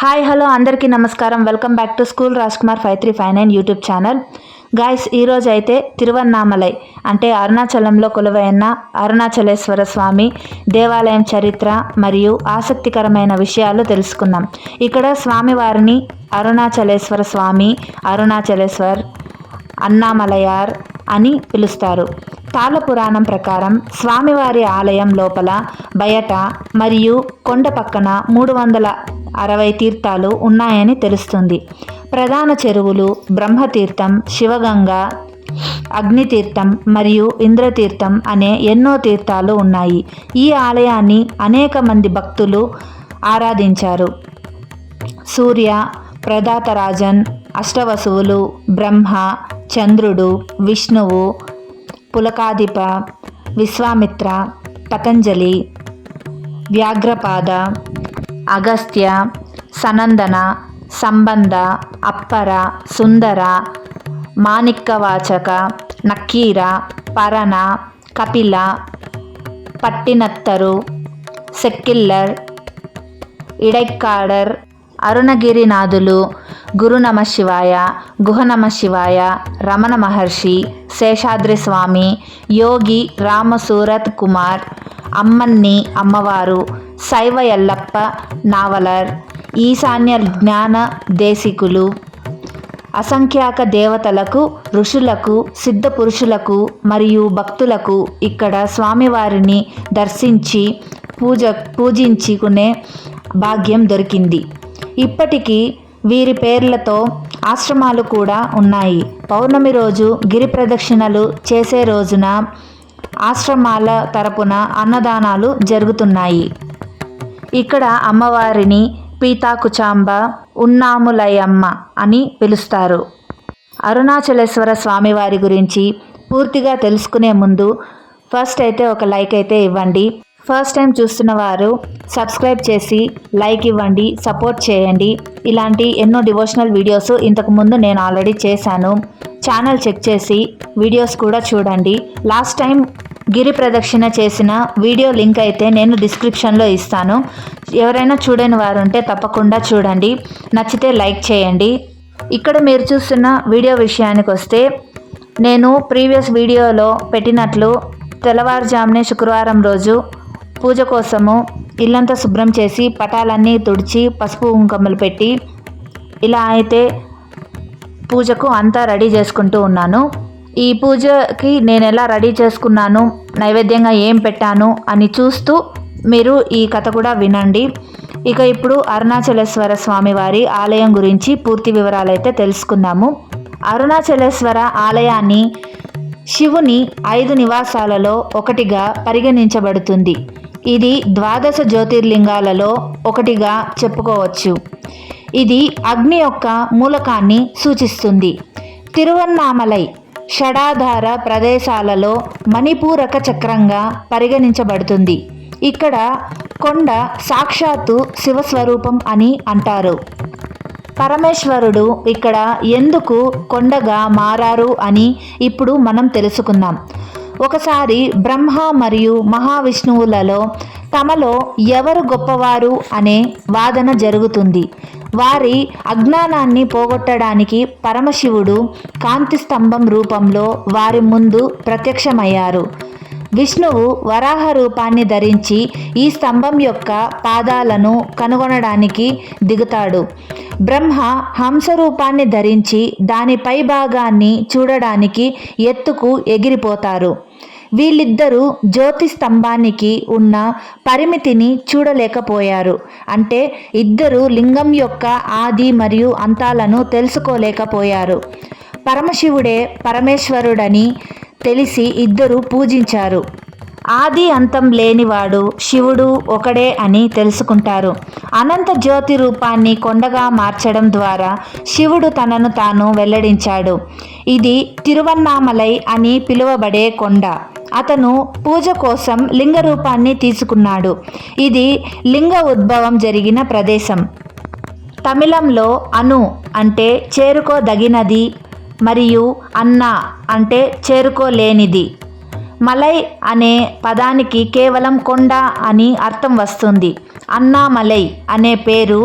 Hi hello అందరికీ నమస్కారం. Welcome back to school Raj Kumar five three five nine YouTube channel. Guys ఈరోజు అయితే తిరువన్నామలై అంటే అరుణాచలంలో కొలువైన అరుణాచలేశ్వర స్వామి దేవాలయం చరిత్ర మరియు ఆసక్తికరమైన విషయాలు తెలుసుకుందాం. ఇక్కడ స్వామివారిని అరుణాచలేశ్వర స్వామి అరుణాచలేశ్వర్ అన్నామలయార్ అని పిలుస్తారు. తాళ పురాణం ప్రకారం స్వామివారి ఆలయం లోపల బయట మరియు కొండ పక్కన మూడు వందల అరవై తీర్థాలు ఉన్నాయని తెలుస్తుంది. ప్రధాన చెరువులు బ్రహ్మతీర్థం శివగంగ అగ్నితీర్థం మరియు ఇంద్రతీర్థం అనే ఎన్నో తీర్థాలు ఉన్నాయి. ఈ ఆలయాన్ని అనేక మంది భక్తులు ఆరాధించారు. సూర్య ప్రదాతరాజన్ అష్టవసువులు బ్రహ్మ చంద్రుడు విష్ణువు పులకాధిప విశ్వామిత్ర పతంజలి వ్యాఘ్రపాద అగస్త్య సనందన సంబంధ అప్పర సుందర మాణిక్కవాచక నక్కీర పరణ కపిల పట్టినత్తరు సెక్కిల్లర్ ఇడైక్కాడర్ అరుణగిరినాథులు గురు నమ శివాయ గుహ నమ శివాయ రమణ మహర్షి శేషాద్రి స్వామి యోగి రామసూరత్ కుమార్ అమ్మన్ని అమ్మవారు శైవ ఎల్లప్ప నావలర్ ఈశాన్య జ్ఞాన దేశికులు అసంఖ్యాక దేవతలకు ఋషులకు సిద్ధ పురుషులకు మరియు భక్తులకు ఇక్కడ స్వామివారిని దర్శించి పూజ పూజించుకునే భాగ్యం దొరికింది. ఇప్పటికీ వీరి పేర్లతో ఆశ్రమాలు కూడా ఉన్నాయి. పౌర్ణమి రోజు గిరి ప్రదక్షిణలు చేసే రోజున ఆశ్రమాల తరపున అన్నదానాలు జరుగుతున్నాయి. ఇక్కడ అమ్మవారిని పీతాకుచాంబ ఉన్నాములయమ్మ అని పిలుస్తారు. అరుణాచలేశ్వర స్వామివారి గురించి పూర్తిగా తెలుసుకునే ముందు ఫస్ట్ అయితే ఒక లైక్ అయితే ఇవ్వండి. ఫస్ట్ టైం చూస్తున్న వారు సబ్స్క్రైబ్ చేసి లైక్ ఇవ్వండి సపోర్ట్ చేయండి. ఇలాంటి ఎన్నో డివోషనల్ వీడియోస్ ఇంతకు ముందు నేను ఆల్రెడీ చేశాను. ఛానల్ చెక్ చేసి వీడియోస్ కూడా చూడండి. లాస్ట్ టైం గిరి ప్రదక్షిణ చేసిన వీడియో లింక్ అయితే నేను డిస్క్రిప్షన్లో ఇస్తాను. ఎవరైనా చూడని వారు ఉంటే తప్పకుండా చూడండి. నచ్చితే లైక్ చేయండి. ఇక్కడ మీరు చూస్తున్న వీడియో విషయానికి వస్తే నేను ప్రీవియస్ వీడియోలో పెట్టినట్లు తెల్లవారుజామునే శుక్రవారం రోజు పూజ కోసము ఇల్లంతా శుభ్రం చేసి పటాలన్నీ తుడిచి పసుపు కుంకుమలు పెట్టి ఇలా అయితే పూజకు అంతా రెడీ చేసుకుంటూ ఉన్నాను. ఈ పూజకి నేను ఎలా రెడీ చేసుకున్నాను నైవేద్యంగా ఏం పెట్టాను అని చూస్తూ మీరు ఈ కథ కూడా వినండి. ఇక ఇప్పుడు అరుణాచలేశ్వర స్వామి వారి ఆలయం గురించి పూర్తి వివరాలైతే తెలుసుకుందాము. అరుణాచలేశ్వర ఆలయాన్ని శివుని ఐదు నివాసాలలో ఒకటిగా పరిగణించబడుతుంది. ఇది ద్వాదశ జ్యోతిర్లింగాలలో ఒకటిగా చెప్పుకోవచ్చు. ఇది అగ్ని యొక్క మూలకాన్ని సూచిస్తుంది. తిరువన్నామలై షడాధార ప్రదేశాలలో మణిపూరక చక్రంగా పరిగణించబడుతుంది. ఇక్కడ కొండ సాక్షాత్తు శివస్వరూపం అని అంటారు. పరమేశ్వరుడు ఇక్కడ ఎందుకు కొండగా మారారు అని ఇప్పుడు మనం తెలుసుకుందాం. ఒకసారి బ్రహ్మ మరియు మహావిష్ణువులలో తమలో ఎవరు గొప్పవారు అనే వాదన జరుగుతుంది. వారి అజ్ఞానాన్ని పోగొట్టడానికి పరమశివుడు కాంతి స్తంభం రూపంలో వారి ముందు ప్రత్యక్షమయ్యారు. విష్ణువు వరాహ రూపాన్ని ధరించి ఈ స్తంభం యొక్క పాదాలను కనుగొనడానికి దిగుతాడు. బ్రహ్మ హంస రూపాన్ని ధరించి దాని పై భాగాన్ని చూడడానికి ఎత్తుకు ఎగిరిపోతారు. వీళ్ళిద్దరూ జ్యోతి స్తంభానికి ఉన్న పరిమితిని చూడలేకపోయారు. అంటే ఇద్దరు లింగం యొక్క ఆది మరియు అంతాలను తెలుసుకోలేకపోయారు. పరమశివుడే పరమేశ్వరుడని తెలిసి ఇద్దరు పూజించారు. ఆది అంతం లేనివాడు శివుడు ఒకడే అని తెలుసుకుంటారు. అనంత జ్యోతి రూపాన్ని కొండగా మార్చడం ద్వారా శివుడు తనను తాను వెల్లడించాడు. ఇది తిరువన్నామలై అని పిలువబడే కొండ. అతను పూజ కోసం లింగ రూపాన్ని తీసుకున్నాడు. ఇది లింగ ఉద్భవం జరిగిన ప్రదేశం. తమిళంలో అను అంటే చేరుకోదగినది మరియు అన్న అంటే చేరుకోలేనిది. మలై అనే పదానికి కేవలం కొండ అని అర్థం వస్తుంది. అన్నామలై అనే పేరు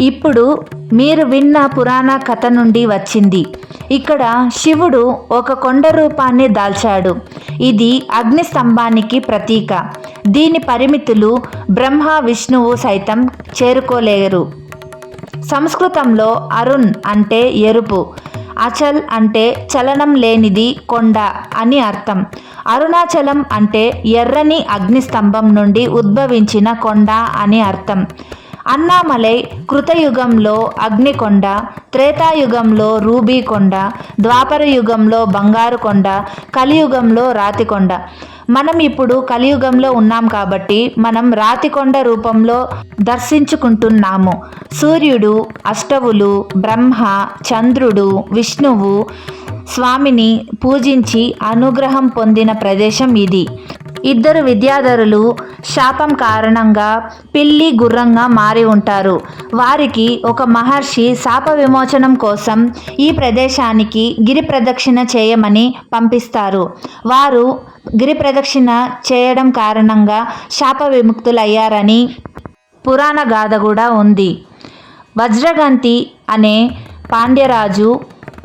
ఇప్పుడు మీరు విన్న పురాణ కథ నుండి వచ్చింది. ఇక్కడ శివుడు ఒక కొండ రూపాన్ని దాల్చాడు. ఇది అగ్ని స్తంభానికి ప్రతీక. దీని పరిమితులు బ్రహ్మ విష్ణువు సైతం చేరుకోలేరు. సంస్కృతంలో అరుణ్ అంటే ఎరుపు అచల్ అంటే చలనం లేనిది కొండ అని అర్థం. అరుణాచలం అంటే ఎర్రని అగ్నిస్తంభం నుండి ఉద్భవించిన కొండ అని అర్థం. అన్నామలై కృతయుగంలో అగ్నికొండ త్రేతాయుగంలో రూబీకొండ ద్వాపర యుగంలో బంగారు కొండ కలియుగంలో రాతికొండ. మనం ఇప్పుడు కలియుగంలో ఉన్నాం కాబట్టి మనం రాతికొండ రూపంలో దర్శించుకుంటున్నాము. సూర్యుడు అష్టవులు బ్రహ్మ చంద్రుడు విష్ణువు స్వామిని పూజించి అనుగ్రహం పొందిన ప్రదేశం ఇది. ఇద్దరు విద్యాధరులు శాపం కారణంగా పిల్లి గుర్రంగా మారి ఉంటారు. వారికి ఒక మహర్షి శాప విమోచనం కోసం ఈ ప్రదేశానికి గిరి ప్రదక్షిణ చేయమని పంపిస్తారు. వారు గిరి ప్రదక్షిణ చేయడం కారణంగా శాప విముక్తులయ్యారని పురాణ గాథ కూడా ఉంది. వజ్రగంతి అనే పాండ్యరాజు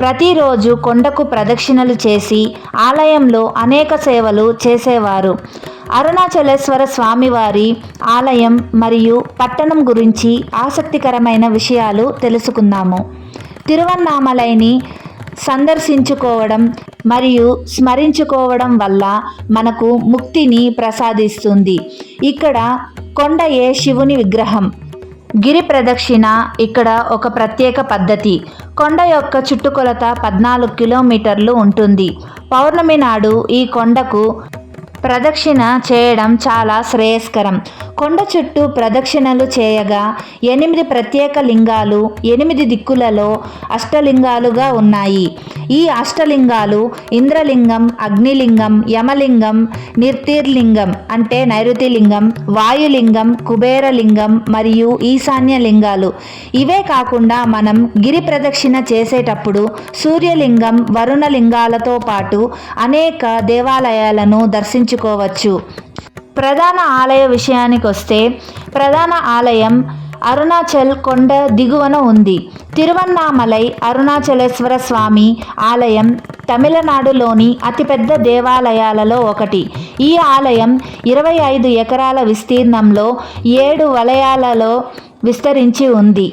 ప్రతిరోజు కొండకు ప్రదక్షిణలు చేసి ఆలయంలో అనేక సేవలు చేసేవారు. అరుణాచలేశ్వర స్వామివారి ఆలయం మరియు పట్టణం గురించి ఆసక్తికరమైన విషయాలు తెలుసుకుందాము. తిరువన్నామలైని సందర్శించుకోవడం మరియు స్మరించుకోవడం వల్ల మనకు ముక్తిని ప్రసాదిస్తుంది. ఇక్కడ కొండయే శివుని విగ్రహం? గిరి ప్రదక్షిణ ఇక్కడ ఒక ప్రత్యేక పద్ధతి. కొండ యొక్క చుట్టుకొలత పద్నాలుగు కిలోమీటర్లు ఉంటుంది. పౌర్ణమి నాడు ఈ కొండకు ప్రదక్షిణ చేయడం చాలా శ్రేయస్కరం. కొండ చుట్టూ ప్రదక్షిణలు చేయగా ఎనిమిది ప్రత్యేక లింగాలు ఎనిమిది దిక్కులలో అష్టలింగాలుగా ఉన్నాయి. ఈ అష్టలింగాలు ఇంద్రలింగం అగ్నిలింగం యమలింగం నిర్తీర్లింగం అంటే నైరుతిలింగం వాయులింగం కుబేరలింగం మరియు ఈశాన్య లింగాలు ఇవే కాకుండా మనం గిరి ప్రదక్షిణ చేసేటప్పుడు సూర్యలింగం వరుణ లింగాలతో పాటు అనేక దేవాలయాలను దర్శించుకోవచ్చు ప్రధాన ఆలయ విషయానికి వస్తే ప్రధాన ఆలయం అరుణాచల్ కొండ దిగువన ఉంది. తిరువన్నామలై అరుణాచలేశ్వర స్వామి ఆలయం తమిళనాడులోని అతిపెద్ద దేవాలయాలలో ఒకటి. ఈ ఆలయం ఇరవై ఐదు ఎకరాల విస్తీర్ణంలో ఏడు వలయాలలో విస్తరించి ఉంది.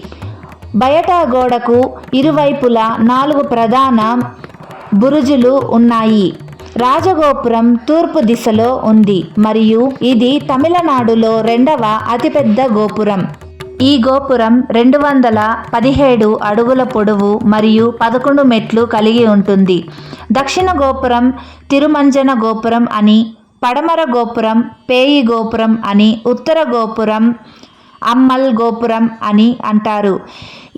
బయట గోడకు ఇరువైపులా నాలుగు ప్రధాన బురుజులు ఉన్నాయి. రాజగోపురం తూర్పు దిశలో ఉంది మరియు ఇది తమిళనాడులో రెండవ అతిపెద్ద గోపురం. ఈ గోపురం రెండు వందల పదిహేడు అడుగుల పొడవు మరియు పదకొండు మెట్లు కలిగి ఉంటుంది. దక్షిణ గోపురం తిరుమంజన గోపురం అని పడమర గోపురం పేయి గోపురం అని ఉత్తర గోపురం అమ్మల్ గోపురం అని అంటారు.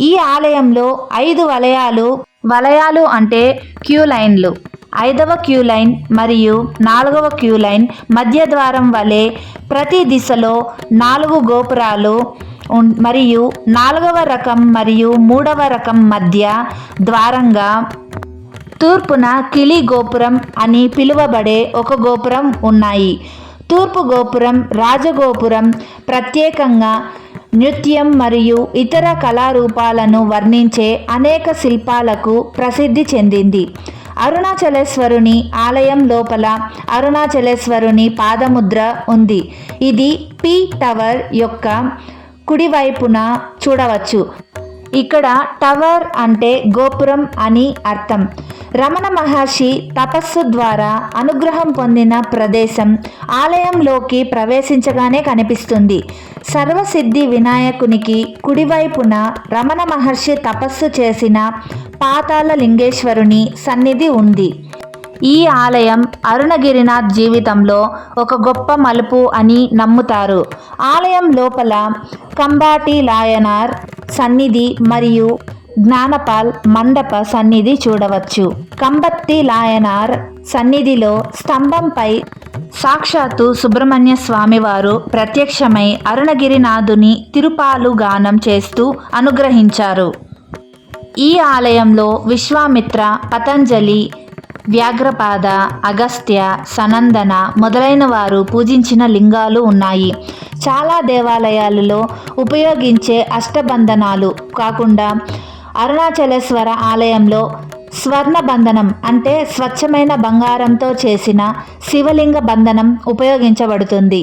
ఈ ఆలయంలో ఐదు వలయాలు వలయాలు అంటే క్యూ లైన్లు. ఐదవ క్యూ లైన్ మరియు నాలుగవ క్యూ లైన్ మధ్య ద్వారం వలె ప్రతి దిశలో నాలుగు గోపురాలు మరియు నాలుగవ రకం మరియు మూడవ రకం మధ్య ద్వారంగా తూర్పున కిలి గోపురం అని పిలువబడే ఒక గోపురం ఉన్నాయి. తూర్పు గోపురం రాజగోపురం ప్రత్యేకంగా నృత్యం మరియు ఇతర కళారూపాలను వర్ణించే అనేక శిల్పాలకు ప్రసిద్ధి చెందింది. అరుణాచలేశ్వరుని ఆలయం లోపల అరుణాచలేశ్వరుని పాదముద్ర ఉంది. ఇది పి టవర్ యొక్క కుడివైపున చూడవచ్చు. ఇక్కడ టవర్ అంటే గోపురం అని అర్థం. రమణ మహర్షి తపస్సు ద్వారా అనుగ్రహం పొందిన ప్రదేశం ఆలయంలోకి ప్రవేశించగానే కనిపిస్తుంది. సర్వసిద్ధి వినాయకునికి కుడివైపున రమణ మహర్షి తపస్సు చేసిన పాతాళ లింగేశ్వరుని సన్నిధి ఉంది. ఈ ఆలయం అరుణగిరినాథ్ జీవితంలో ఒక గొప్ప మలుపు అని నమ్ముతారు. ఆలయం లోపల కంబాటి లాయనార్ సన్నిధి మరియు జ్ఞానపాల్ మండప సన్నిధి చూడవచ్చు. కంబత్తి లాయనార్ సన్నిధిలో స్తంభంపై సాక్షాత్తు సుబ్రహ్మణ్య స్వామివారు ప్రత్యక్షమై అరుణగిరినాథుని తిరుపాలు గానం చేస్తూ అనుగ్రహించారు. ఈ ఆలయంలో విశ్వామిత్ర పతంజలి వ్యాఘ్రపాద అగస్త్య సనందన మొదలైన వారు పూజించిన లింగాలు ఉన్నాయి. చాలా దేవాలయాలలో ఉపయోగించే అష్టబంధనాలు కాకుండా అరుణాచలేశ్వర ఆలయంలో స్వర్ణ బంధనం అంటే స్వచ్ఛమైన బంగారంతో చేసిన శివలింగ బంధనం ఉపయోగించబడుతుంది.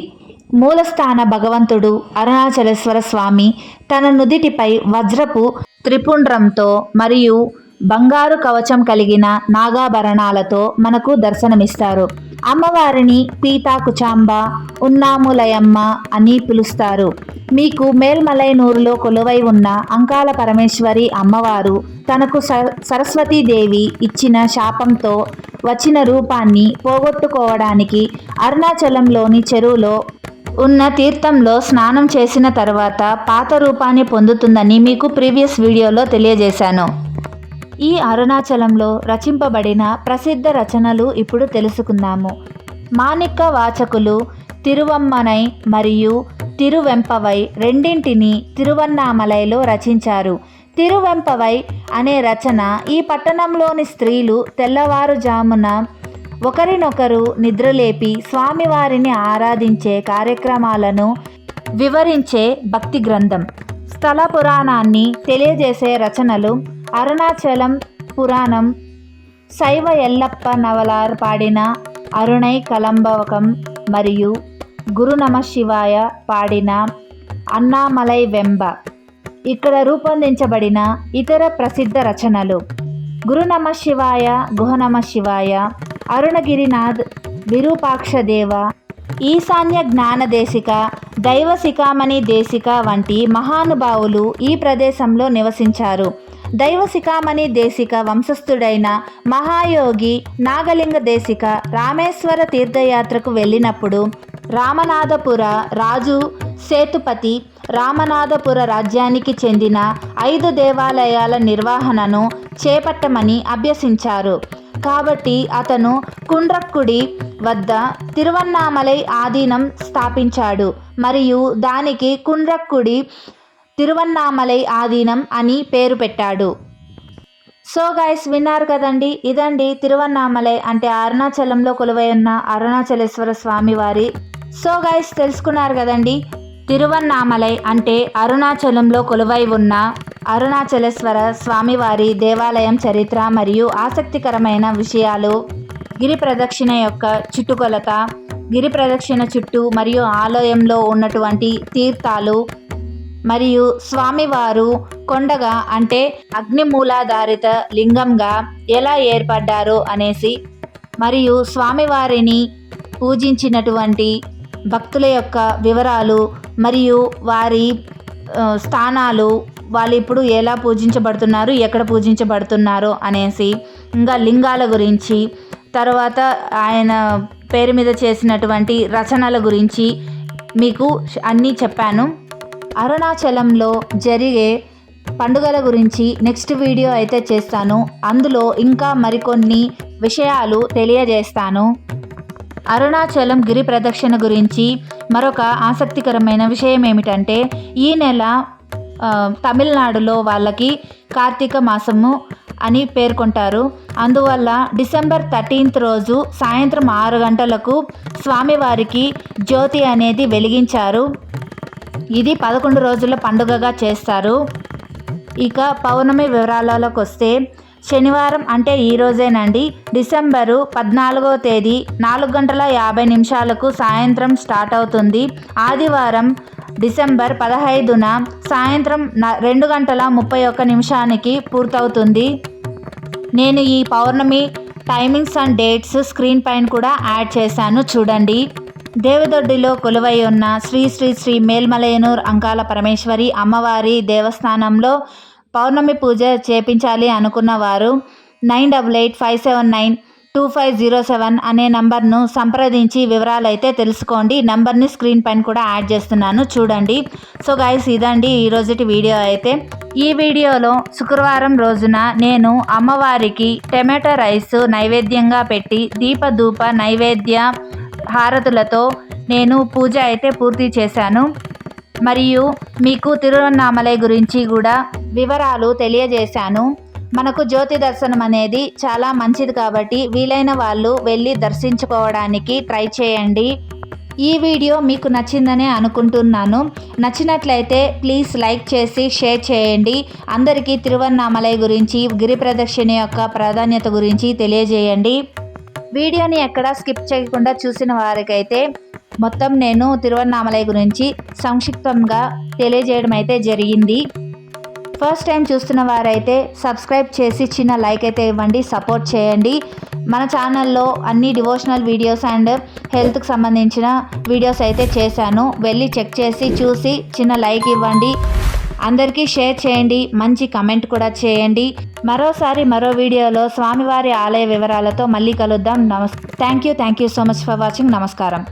మూలస్థాన భగవంతుడు అరుణాచలేశ్వర స్వామి తన నుదిటిపై వజ్రపు త్రిపుండ్రంతో మరియు బంగారు కవచం కలిగిన నాగాభరణాలతో మనకు దర్శనమిస్తారు. అమ్మవారిని పీతాకుచాంబ ఉన్నాములయమ్మ అని పిలుస్తారు. మీకు మేల్మలైనూరులో కొలువై ఉన్న అంకాల పరమేశ్వరి అమ్మవారు తనకు స సరస్వతీదేవి ఇచ్చిన శాపంతో వచ్చిన రూపాన్ని పోగొట్టుకోవడానికి అరుణాచలంలోని చెరువులో ఉన్న తీర్థంలో స్నానం చేసిన తర్వాత పాత రూపాన్ని పొందుతుందని మీకు ప్రీవియస్ వీడియోలో తెలియజేశాను. ఈ అరుణాచలంలో రచింపబడిన ప్రసిద్ధ రచనలు ఇప్పుడు తెలుసుకుందాము. మాణిక్క వాచకులు తిరువమ్మనై మరియు తిరువెంపవై రెండింటిని తిరువన్నామలైలో రచించారు. తిరువెంపవై అనే రచన ఈ పట్టణంలోని స్త్రీలు తెల్లవారుజామున ఒకరినొకరు నిద్రలేపి స్వామివారిని ఆరాధించే కార్యక్రమాలను వివరించే భక్తి గ్రంథం స్థల పురాణాన్ని తెలియజేసే రచనలు అరుణాచలం పురాణం శైవ ఎల్లప్ప నవలార్ పాడిన అరుణై కలంబవకం మరియు గురు నమ శివాయ పాడిన అన్నామలై వెంబ. ఇక్కడ రూపొందించబడిన ఇతర ప్రసిద్ధ రచనలు గురు నమ శివాయ గుహ నమ శివాయ అరుణగిరినాథ్ విరూపాక్షదేవ ఈశాన్య జ్ఞాన దేశిక దైవ శిఖామణి దేశిక వంటి మహానుభావులు ఈ ప్రదేశంలో నివసించారు. దైవ శిఖామణి దేశిక వంశస్థుడైన మహాయోగి నాగలింగ దేశిక రామేశ్వర తీర్థయాత్రకు వెళ్ళినప్పుడు రామనాథపుర రాజు సేతుపతి రామనాథపుర రాజ్యానికి చెందిన ఐదు దేవాలయాల నిర్వహణను చేపట్టమని అభ్యసించారు. కాబట్టి అతను కుండ్రక్కుడి వద్ద తిరువన్నామలై ఆధీనం స్థాపించాడు. మరియు దానికి కుండ్రక్కుడి తిరువన్నామలై ఆధీనం అని పేరు పెట్టాడు. సో గైస్ విన్నారు కదండి ఇదండి తిరువన్నామలై అంటే అరుణాచలంలో కొలువై ఉన్న అరుణాచలేశ్వర స్వామి వారి. సో గైస్ తెలుసుకున్నారు కదండి తిరువన్నామలై అంటే అరుణాచలంలో కొలువై ఉన్న అరుణాచలేశ్వర స్వామివారి దేవాలయం చరిత్ర మరియు ఆసక్తికరమైన విషయాలు. గిరి ప్రదక్షిణ యొక్క చుట్టుకొలత గిరి ప్రదక్షిణ చుట్టూ మరియు ఆలయంలో ఉన్నటువంటి తీర్థాలు మరియు స్వామివారు కొండగా అంటే అగ్నిమూలాధారిత లింగంగా ఎలా ఏర్పడ్డారు అనేసి మరియు స్వామివారిని పూజించినటువంటి భక్తుల యొక్క వివరాలు మరియు వారి స్థానాలు వాళ్ళు ఇప్పుడు ఎలా పూజించబడుతున్నారు ఎక్కడ పూజించబడుతున్నారు అనేసి ఇంకా లింగాల గురించి తర్వాత ఆయన పేరు మీద చేసినటువంటి రచనల గురించి మీకు అన్నీ చెప్పాను. అరుణాచలంలో జరిగే పండుగల గురించి నెక్స్ట్ వీడియో అయితే చేస్తాను. అందులో ఇంకా మరికొన్ని విషయాలు తెలియజేస్తాను. అరుణాచలం గిరి ప్రదక్షిణ గురించి మరొక ఆసక్తికరమైన విషయం ఏమిటంటే ఈ నెల తమిళనాడులో వాళ్ళకి కార్తీక మాసము అని పేర్కొంటారు. అందువల్ల డిసెంబర్ థర్టీన్త్ రోజు సాయంత్రం ఆరు గంటలకు స్వామివారికి జ్యోతి అనేది వెలిగించారు. ఇది పదకొండు రోజుల పండుగగా చేస్తారు. ఇక పౌర్ణమి వివరాలలోకి వస్తే శనివారం అంటే ఈరోజేనండి డిసెంబరు పద్నాలుగో తేదీ నాలుగు గంటల యాభై నిమిషాలకు సాయంత్రం స్టార్ట్ అవుతుంది. ఆదివారం డిసెంబర్ పదహైదున సాయంత్రం రెండు గంటల ముప్పై ఒక్క నిమిషానికి పూర్తవుతుంది. నేను ఈ పౌర్ణమి టైమింగ్స్ అండ్ డేట్స్ స్క్రీన్ పైన కూడా యాడ్ చేశాను. చూడండి. దేవదొడ్డిలో కొలువై ఉన్న శ్రీ శ్రీ శ్రీ మేల్మలయనూర్ అంకాల పరమేశ్వరి అమ్మవారి దేవస్థానంలో పౌర్ణమి పూజ చేపించాలి అనుకున్న వారు nine double eight five seven nine two five zero seven అనే నంబర్ను సంప్రదించి వివరాలైతే తెలుసుకోండి. నంబర్ని స్క్రీన్ పైన కూడా యాడ్ చేస్తున్నాను. చూడండి. సో గైస్ ఇదండి ఈ రోజుటి వీడియో అయితే. ఈ వీడియోలో శుక్రవారం రోజున నేను అమ్మవారికి టమాటో రైస్ నైవేద్యంగా పెట్టి దీపధూప నైవేద్య హారతులతో నేను పూజ అయితే పూర్తి చేశాను. మరియు మీకు తిరువన్నామలై గురించి కూడా వివరాలు తెలియజేశాను. మనకు జ్యోతి దర్శనం అనేది చాలా మంచిది కాబట్టి వీలైన వాళ్ళు వెళ్ళి దర్శించుకోవడానికి ట్రై చేయండి. ఈ వీడియో మీకు నచ్చిందనే అనుకుంటున్నాను. నచ్చినట్లయితే ప్లీజ్ లైక్ చేసి షేర్ చేయండి. అందరికీ తిరువన్నామలై గురించి గిరి ప్రదక్షిణ యొక్క ప్రాధాన్యత గురించి తెలియజేయండి. వీడియోని ఎక్కడా స్కిప్ చేయకుండా చూసిన వారికైతే మొత్తం నేను తిరువన్నామలై గురించి సంక్షిప్తంగా తెలియజేయడం అయితే జరిగింది. ఫస్ట్ టైం చూస్తున్న వారైతే సబ్స్క్రైబ్ చేసి చిన్న లైక్ అయితే ఇవ్వండి సపోర్ట్ చేయండి. మన ఛానల్లో అన్ని డివోషనల్ వీడియోస్ అండ్ హెల్త్కి సంబంధించిన వీడియోస్ అయితే చేశాను. వెళ్ళి చెక్ చేసి చూసి చిన్న లైక్ ఇవ్వండి. అందరికీ షేర్ చేయండి మంచి కమెంట్ కూడా చేయండి. మరోసారి మరో వీడియోలో స్వామివారి ఆలయ వివరాలతో మళ్ళీ కలుద్దాం. నమస్ thank you thank you so much for watching నమస్కారం.